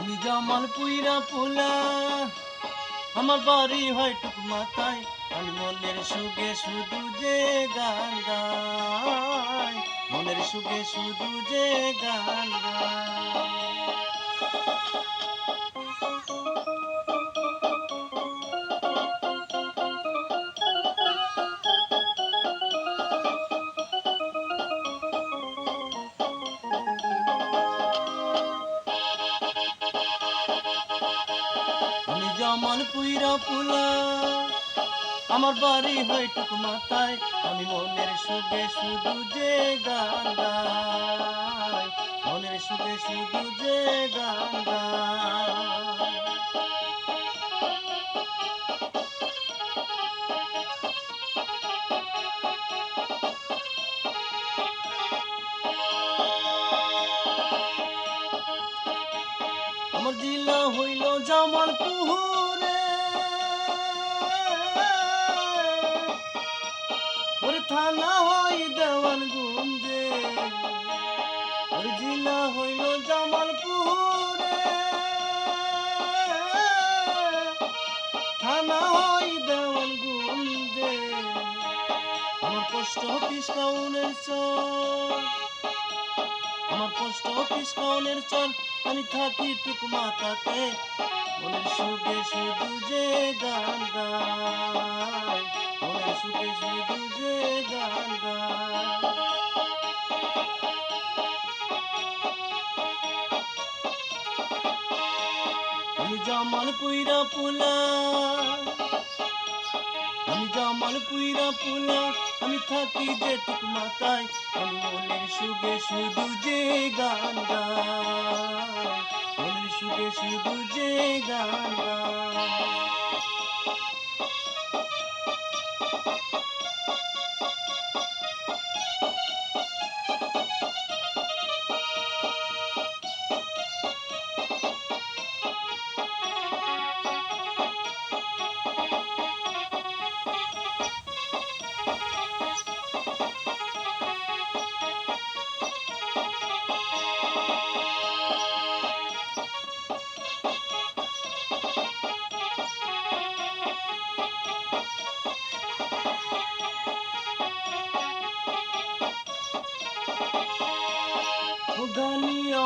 আমি জামাল পুইরা পোলা। আমার বাড়ি হয় টুক মাথায়, আমি মনের সুখে শুধু যে গান গাই। মনের সুখে শুধু যে গান আমি জামাল পুইরা পোলা আমার বাড়ি হয় টুক মাথায়, আমি মনের সুখে শুধু যে গান মনের সুখে শুধু যে গান আমার জিলা হইল জামালপুরে ওর জিলা হইল জামালপুরে। থানা হই দেওয়ান গুঞ্জে আমার পোস্ট অফিস কাউনের চর আমার পোস্ট অফিস কাউনের চল। আমি থাকি টুক মাতাতে মনের সুখে শুধু যে জামাল পুইরা পোলা। আমি জামাল পুইরা পোলা, আমি থাকি যে তুক মাতায় আমি মনের সুখে শুধু যে গান গায় মনের সুখে শুধু যে গান গাই।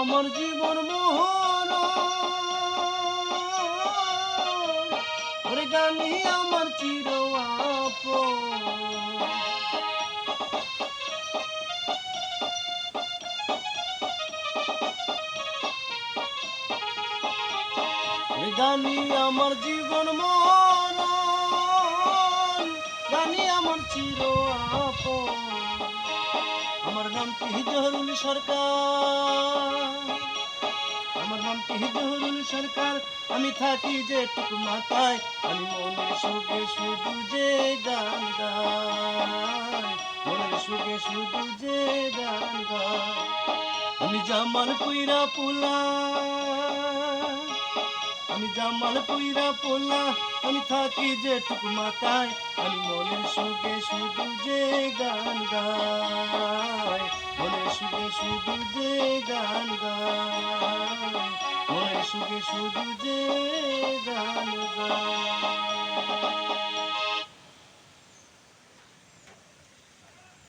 আমার জীবন মোহন। ওরে গানি আমার চির গানি আমার জীবন মন গানি আমার চির আপন। আমার নাম কি জহরুল সরকার? আমার নাম কি জহরুল সরকার? আমি থাকি যে টুক মাথায়, আমি মনের সুখে শুধু যে গান গাই। মনের সুখে শুধু যে গান গাই। আমি জামাল পুইরা পোলা। আমি জামাল পুইরা পোলা। আমি থাকি যে টুক মাথায়, আমি মনের সুখে শুধু যে গান গাই। শুধু যে গান মনের সুখে শুধু যে গান গাই